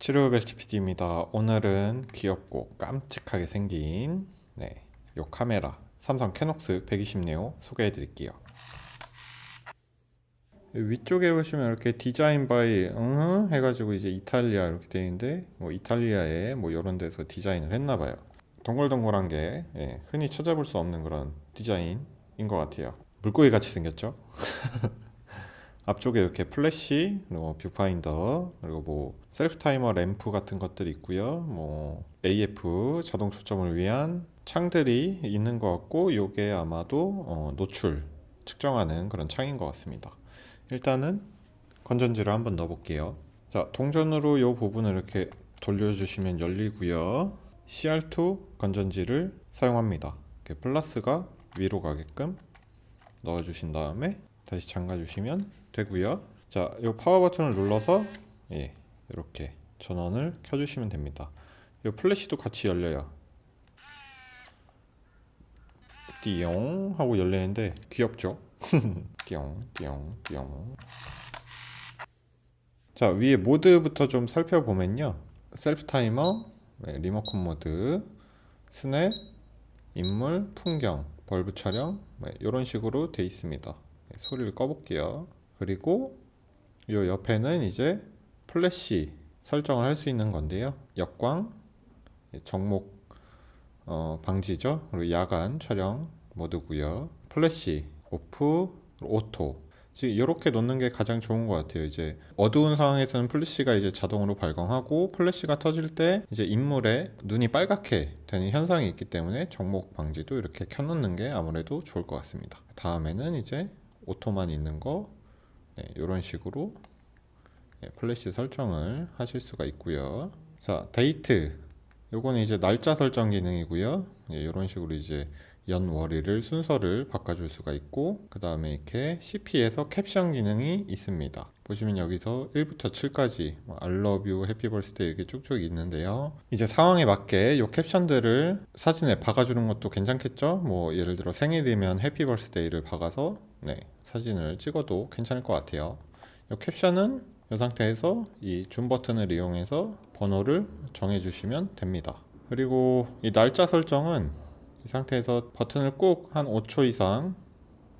치료벨치 PD입니다. 오늘은 귀엽고 깜찍하게 생긴 네, 요 카메라 삼성 캐녹스 120네오 소개해 드릴게요. 위쪽에 보시면 이렇게 디자인 바이 응 해가지고 이제 이탈리아 이렇게 되어 있는데 뭐 이탈리아에 뭐 이런 데서 디자인을 했나 봐요. 동글동글한 게 예, 흔히 찾아볼 수 없는 그런 디자인인 것 같아요. 물고기 같이 생겼죠? 앞쪽에 이렇게 플래시, 그리고 뷰파인더, 그리고 뭐 셀프 타이머 램프 같은 것들이 있고요. 뭐 AF 자동 초점을 위한 창들이 있는 것 같고, 요게 아마도 어, 노출 측정하는 그런 창인 것 같습니다. 일단은 건전지를 한번 넣어볼게요. 자, 동전으로 요 부분을 이렇게 돌려주시면 열리고요. CR2 건전지를 사용합니다. 이렇게 플러스가 위로 가게끔 넣어주신 다음에 다시 잠가주시면 되고요. 자, 이 파워 버튼을 눌러서 예, 이렇게 전원을 켜주시면 됩니다. 이 플래시도 같이 열려요. 띠용 하고 열리는데 귀엽죠? 띠용 띠용 띠용 자 위에 모드부터 좀 살펴보면요 셀프 타이머 네, 리모컨 모드 스냅 인물 풍경 벌브 촬영 네, 이런 식으로 돼 있습니다 네, 소리를 꺼볼게요 그리고 이 옆에는 이제 플래시 설정을 할 수 있는 건데요 역광 예, 정목 어, 방지죠. 그리고 야간 촬영 모드고요. 플래시, 오프, 오토. 지금 이렇게 놓는 게 가장 좋은 것 같아요. 이제 어두운 상황에서는 플래시가 이제 자동으로 발광하고 플래시가 터질 때 이제 인물의 눈이 빨갛게 되는 현상이 있기 때문에 정목 방지도 이렇게 켜놓는 게 아무래도 좋을 것 같습니다. 다음에는 이제 오토만 있는 거 네, 이런 식으로 예, 플래시 설정을 하실 수가 있고요. 자, 데이트. 요거는 이제 날짜 설정 기능이고요. 예, 이런 식으로 이제 연월일을 순서를 바꿔줄 수가 있고 그 다음에 이렇게 CP에서 캡션 기능이 있습니다. 보시면 여기서 1부터 7까지 뭐 I love you, happy birthday 이렇게 쭉쭉 있는데요. 이제 상황에 맞게 이 캡션들을 사진에 박아주는 것도 괜찮겠죠? 뭐 예를 들어 생일이면 해피 버스데이를 박아서 네, 사진을 찍어도 괜찮을 것 같아요. 이 캡션은 이 상태에서 이 줌 버튼을 이용해서 번호를 정해주시면 됩니다. 그리고 이 날짜 설정은 이 상태에서 버튼을 꾹 한 5초 이상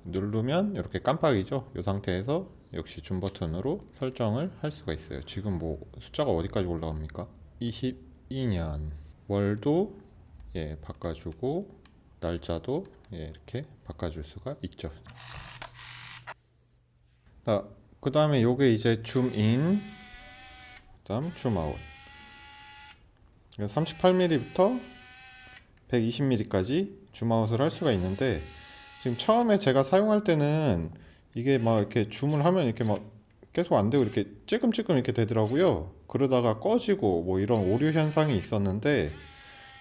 누르면 이렇게 깜빡이죠. 이 상태에서 역시 줌 버튼으로 설정을 할 수가 있어요. 지금 뭐 숫자가 어디까지 올라갑니까? 22년 월도 예 바꿔주고 날짜도 예 이렇게 바꿔줄 수가 있죠. 자, 그 다음에 요게 이제 줌인, 그 다음 줌아웃. 38mm부터 120mm까지 줌아웃을 할 수가 있는데 지금 처음에 제가 사용할 때는 이게 막 이렇게 줌을 하면 이렇게 막 계속 안 되고 이렇게 찔끔찔끔 이렇게 되더라고요. 그러다가 꺼지고 뭐 이런 오류 현상이 있었는데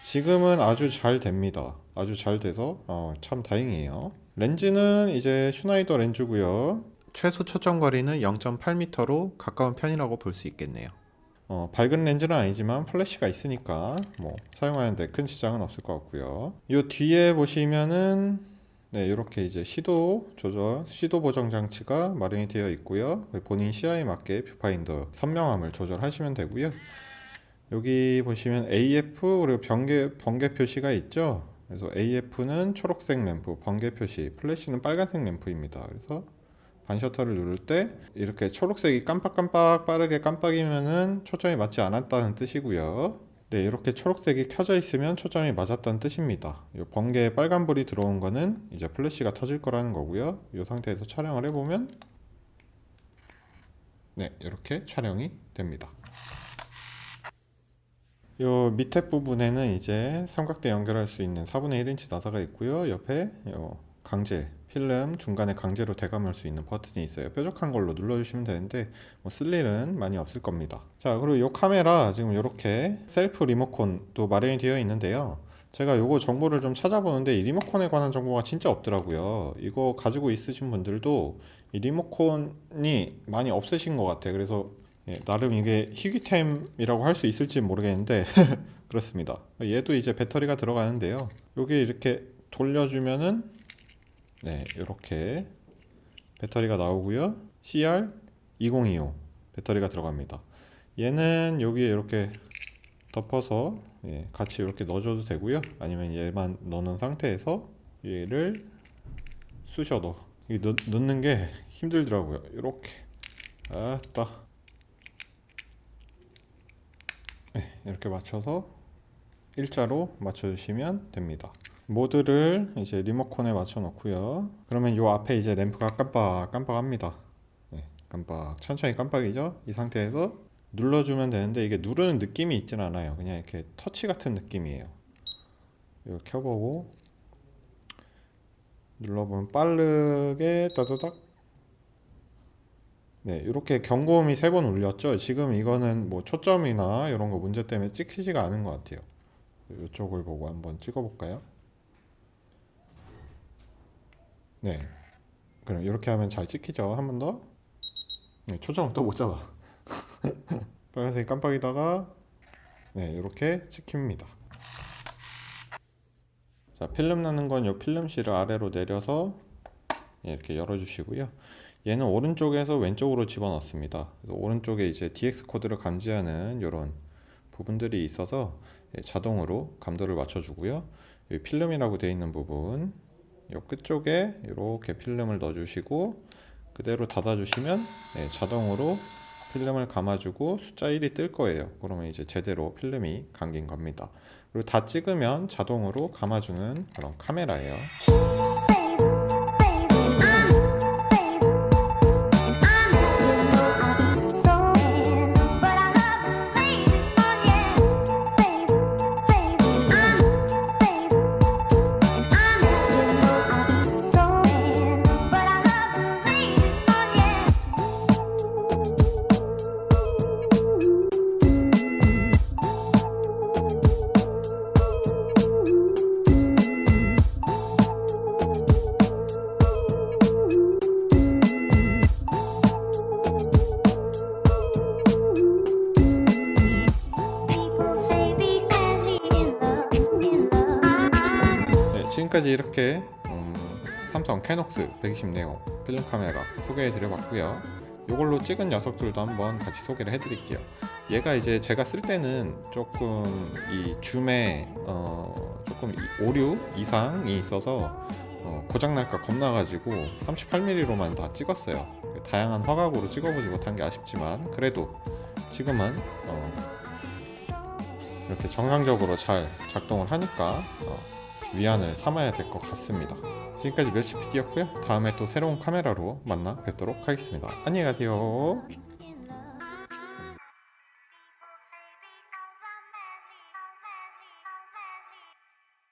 지금은 아주 잘 됩니다. 아주 잘 돼서 어, 참 다행이에요. 렌즈는 이제 슈나이더 렌즈고요. 최소 초점 거리는 0.8m로 가까운 편이라고 볼 수 있겠네요. 어, 밝은 렌즈는 아니지만 플래시가 있으니까 뭐 사용하는데 큰 지장은 없을 것 같고요. 이 뒤에 보시면은 네, 이렇게 이제 시도 조절, 시도 보정 장치가 마련이 되어 있고요. 본인 시야에 맞게 뷰파인더 선명함을 조절하시면 되고요. 여기 보시면 AF 그리고 번개 번개 표시가 있죠. 그래서 AF는 초록색 램프, 번개 표시, 플래시는 빨간색 램프입니다. 그래서 반 셔터를 누를 때 이렇게 초록색이 깜빡깜빡 빠르게 깜빡이면은 초점이 맞지 않았다는 뜻이고요. 네, 이렇게 초록색이 켜져 있으면 초점이 맞았다는 뜻입니다. 이 번개에 빨간불이 들어온 거는 이제 플래시가 터질 거라는 거고요. 이 상태에서 촬영을 해보면 네, 이렇게 촬영이 됩니다. 요 밑에 부분에는 이제 삼각대 연결할 수 있는 4분의 1인치 나사가 있고요. 옆에 요 강제 필름 중간에 강제로 대감할 수 있는 버튼이 있어요. 뾰족한 걸로 눌러주시면 되는데 뭐 쓸 일은 많이 없을 겁니다. 자 그리고 이 카메라 지금 이렇게 셀프 리모컨도 마련이 되어 있는데요. 제가 요거 정보를 좀 찾아보는데 이 리모컨에 관한 정보가 진짜 없더라고요. 이거 가지고 있으신 분들도 이 리모컨이 많이 없으신 것 같아요. 그래서 예, 나름 이게 희귀템이라고 할 수 있을지 모르겠는데 그렇습니다. 얘도 이제 배터리가 들어가는데요. 여기 이렇게 돌려주면은 네, 이렇게 배터리가 나오고요. CR 2025 배터리가 들어갑니다. 얘는 여기에 이렇게 덮어서 예, 같이 이렇게 넣어줘도 되고요. 아니면 얘만 넣는 상태에서 얘를 쑤셔 넣어. 이 넣, 넣는 게 힘들더라고요. 이렇게 아따 네, 이렇게 맞춰서 일자로 맞춰주시면 됩니다. 모드를 이제 리모컨에 맞춰 놓고요. 그러면 요 앞에 이제 램프가 깜빡 깜빡합니다. 네, 깜빡 천천히 깜빡이죠. 이 상태에서 눌러주면 되는데 이게 누르는 느낌이 있진 않아요. 그냥 이렇게 터치 같은 느낌이에요. 이거 켜보고 눌러보면 빠르게 따다닥 네, 이렇게 경고음이 세 번 울렸죠. 지금 이거는 뭐 초점이나 이런 거 문제 때문에 찍히지가 않은 것 같아요. 이쪽을 보고 한번 찍어볼까요? 네. 그럼 이렇게 하면 잘 찍히죠. 한 번 더. 네, 초점 또못 잡아. 빨간색 깜빡이다가 네, 이렇게 찍힙니다. 자, 필름 나는 건 이 필름 실을 아래로 내려서 예, 이렇게 열어주시고요. 얘는 오른쪽에서 왼쪽으로 집어넣습니다. 오른쪽에 이제 DX 코드를 감지하는 이런 부분들이 있어서 예, 자동으로 감도를 맞춰주고요. 이 필름이라고 되어 있는 부분, 이 끝쪽에 이렇게 필름을 넣어주시고 그대로 닫아주시면 예, 자동으로 필름을 감아주고 숫자 1이 뜰 거예요. 그러면 이제 제대로 필름이 감긴 겁니다. 그리고 다 찍으면 자동으로 감아주는 그런 카메라예요. 지금까지 이렇게 음, 삼성 캐녹스 120 네오 필름 카메라 소개해 드려봤고요. 이걸로 찍은 녀석들도 한번 같이 소개를 해드릴게요. 얘가 이제 제가 쓸 때는 조금 이 줌에 어, 조금 이- 오류 이상이 있어서 어, 고장 날까 겁나가지고 38mm로만 다 찍었어요. 다양한 화각으로 찍어보지 못한 게 아쉽지만 그래도 지금은 어, 이렇게 정상적으로 잘 작동을 하니까 어, 위안을 삼아야 될 것 같습니다. 지금까지 멸치 PD였고요. 다음에 또 새로운 카메라로 만나 뵙도록 하겠습니다. 안녕히 가세요.